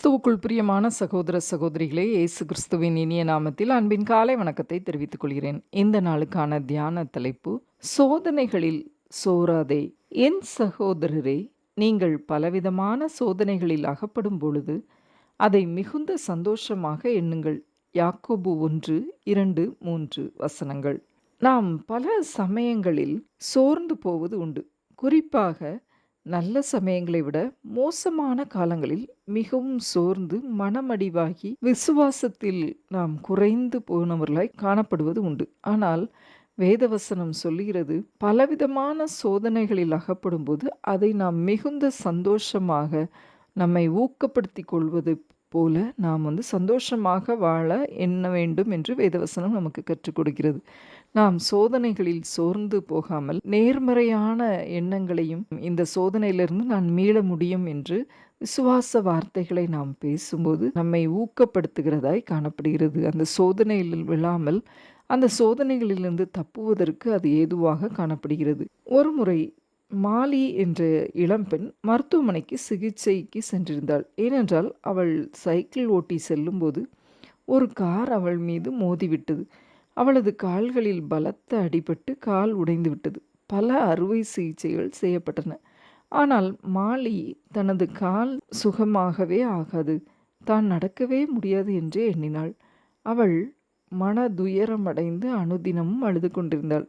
கிறிஸ்துவுக்குள் பிரியமான சகோதர சகோதரிகளே இயேசு கிறிஸ்துவின் இனிய நாமத்தில் அன்பின் காலை வணக்கத்தை தெரிவித்துக் கொள்கிறேன். இந்த நாளுக்கான தியான தலைப்பு சோதனைகளில் சோராதே என் சகோதரரே நீங்கள் பலவிதமான சோதனைகளில் அகப்படும் பொழுது அதை மிகுந்த சந்தோஷமாக எண்ணுங்கள். யாக்கோபு ஒன்று இரண்டு மூன்று வசனங்கள். நாம் பல சமயங்களில் சோர்ந்து போவது உண்டு. குறிப்பாக நல்ல சமயங்களை விட மோசமான காலங்களில் மிகவும் சோர்ந்து மனமடிவாகி விசுவாசத்தில் நாம் குறைந்து போனவர்களாய் காணப்படுவது உண்டு. ஆனால் வேதவசனம் சொல்லுகிறது பலவிதமான சோதனைகளில் அகப்படும்போது அதை நாம் மிகுந்த சந்தோஷமாக நம்மை ஊக்கப்படுத்தி கொள்வது போல நாம் வந்து சந்தோஷமாக வாழ எண்ண வேண்டும் என்று வேதவசனம் நமக்கு கற்றுக் கொடுக்கிறது. நாம் சோதனைகளில் சோர்ந்து போகாமல் நேர்மறையான எண்ணங்களையும் இந்த சோதனையிலிருந்து நான் மீள முடியும் என்று விசுவாச வார்த்தைகளை நாம் பேசும்போது நம்மை ஊக்கப்படுத்துகிறதாய் காணப்படுகிறது. அந்த சோதனையில் விழாமல் அந்த சோதனைகளிலிருந்து தப்புவதற்கு அது ஏதுவாக காணப்படுகிறது. ஒரு முறை மாலி என்ற இளம்பெண் மருத்துவமனைக்கு சிகிச்சைக்கு சென்றிருந்தாள். ஏனென்றால் அவள் சைக்கிள் ஓட்டி செல்லும்போது ஒரு கார் அவள் மீது மோதிவிட்டது. அவளது கால்களில் பலத்த அடிபட்டு கால் உடைந்து விட்டது பல அறுவை சிகிச்சைகள் செய்யப்பட்டன. ஆனால் மாலி தனது கால் சுகமாகவே ஆகாது. தான் நடக்கவே முடியாது என்றே எண்ணினாள். அவள் மனதுயரமடைந்து அனுதினமும் அழுது கொண்டிருந்தாள்.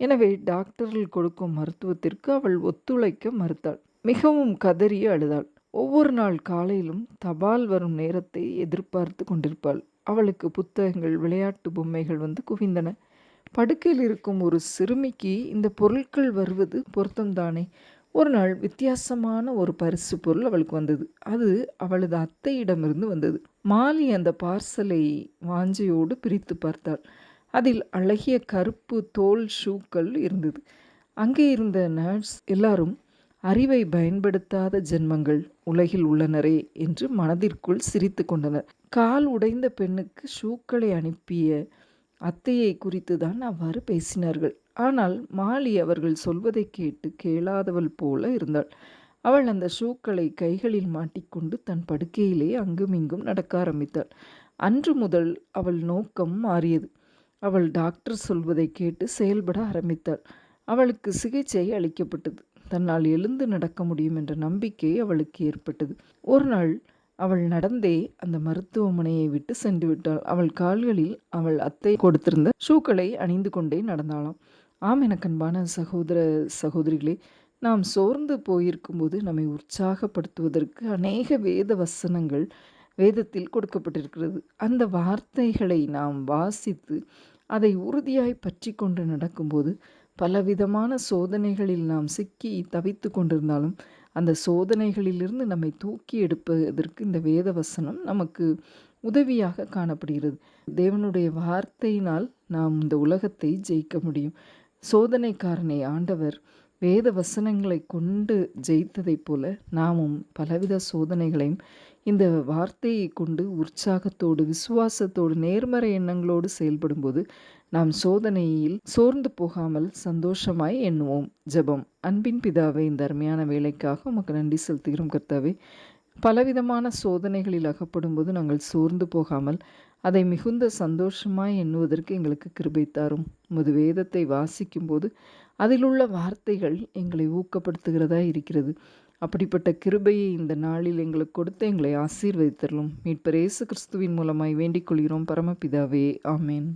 எனவே டாக்டர்கள் கொடுக்கும் மருத்துவத்திற்கு அவள் ஒத்துழைக்க மறுத்தாள். மிகவும் கதறிய அழுதாள். ஒவ்வொரு நாள் காலையிலும் தபால் வரும் நேரத்தை எதிர்பார்த்து கொண்டிருப்பாள். அவளுக்கு புத்தகங்கள் விளையாட்டு பொம்மைகள் வந்து குவிந்தன. படுக்கையில் இருக்கும் ஒரு சிறுமிக்கு இந்த பொருட்கள் வருவது பொருத்தம்தானே? ஒரு நாள் வித்தியாசமான ஒரு பரிசு பொருள் அவளுக்கு வந்தது. அது அவளது அத்தையிடமிருந்து வந்தது. மாலி அந்த பார்சலை வாஞ்சையோடு பிரித்து பார்த்தாள். அதில் அழகிய கருப்பு தோல் ஷூக்கள் இருந்தது. அங்கே இருந்த நர்ஸ் எல்லாரும் அறிவை பயன்படுத்தாத ஜென்மங்கள் உலகில் உள்ளனரே என்று மனதிற்குள் சிரித்து கொண்டனர். கால் உடைந்த பெண்ணுக்கு ஷூக்களை அனுப்பிய அத்தையை குறித்து தான் அவ்வாறு பேசினார்கள். ஆனால் மாலி அவர்கள் சொல்வதை கேட்டு கேளாதவள் போல இருந்தாள். அவள் அந்த ஷூக்களை கைகளில் மாட்டிக்கொண்டு தன் படுக்கையிலே அங்குமிங்கும் நடக்க ஆரம்பித்தாள். அன்று முதல் அவள் நோக்கம் மாறியது. அவள் டாக்டர் சொல்வதை கேட்டு செயல்பட ஆரம்பித்தாள். அவளுக்கு சிகிச்சை அளிக்கப்பட்டது. தன்னால் எழுந்து நடக்க முடியும் என்ற நம்பிக்கை அவளுக்கு ஏற்பட்டது. ஒரு நாள் அவள் நடந்தே அந்த மருத்துவமனையை விட்டு சென்று விட்டாள். அவள் கால்களில் அவள் அத்தை கொடுத்திருந்த ஷூக்களை அணிந்து கொண்டே நடந்தாளாம். ஆம் எனக்கு அன்பான சகோதர சகோதரிகளே நாம் சோர்ந்து போயிருக்கும்போது நம்மை உற்சாகப்படுத்துவதற்கு அநேக வேத வசனங்கள் வேதத்தில் கொடுக்கப்பட்டிருக்கிறது. அந்த வார்த்தைகளை நாம் வாசித்து அதை உறுதியாய் பற்றி கொண்டு நடக்கும்போது பலவிதமான சோதனைகளில் நாம் சிக்கி தவித்து கொண்டிருந்தாலும் அந்த சோதனைகளிலிருந்து நம்மை தூக்கி எடுப்பதற்கு இந்த வேத வசனம் நமக்கு உதவியாக காணப்படுகிறது. தேவனுடைய வார்த்தையினால் நாம் இந்த உலகத்தை ஜெயிக்க முடியும். சோதனைக்காரனை ஆண்டவர் வேத வசனங்களை கொண்டு ஜெயித்ததைப் போல நாமும் பலவித சோதனைகளையும் இந்த வார்த்தையை கொண்டு உற்சாகத்தோடு விசுவாசத்தோடு நேர்மறை எண்ணங்களோடு செயல்படும்போது நாம் சோதனையில் சோர்ந்து போகாமல் சந்தோஷமாய் எண்ணுவோம். ஜெபம். அன்பின் பிதாவை இந்த அருமையான வேலைக்காக உமக்கு நன்றி செலுத்துகிறோம் கர்த்தாவே. பலவிதமான சோதனைகளில் அகப்படும்போது நாங்கள் சோர்ந்து போகாமல் அதை மிகுந்த சந்தோஷமாய் எண்ணுவதற்கு எங்களுக்கு கிருபை தாரும். முது வேதத்தை வாசிக்கும்போது அதிலுள்ள வார்த்தைகள் எங்களை ஊக்கப்படுத்துகிறதா இருக்கிறது. அப்படிப்பட்ட கிருபையை இந்த நாளில் எங்களுக்கு கொடுத்து எங்களை ஆசீர்வதித்தரலும் மீட்பர் இயேசு கிறிஸ்துவின் மூலமாய் வேண்டிக் கொள்கிறோம் பரமபிதாவே. ஆமேன்.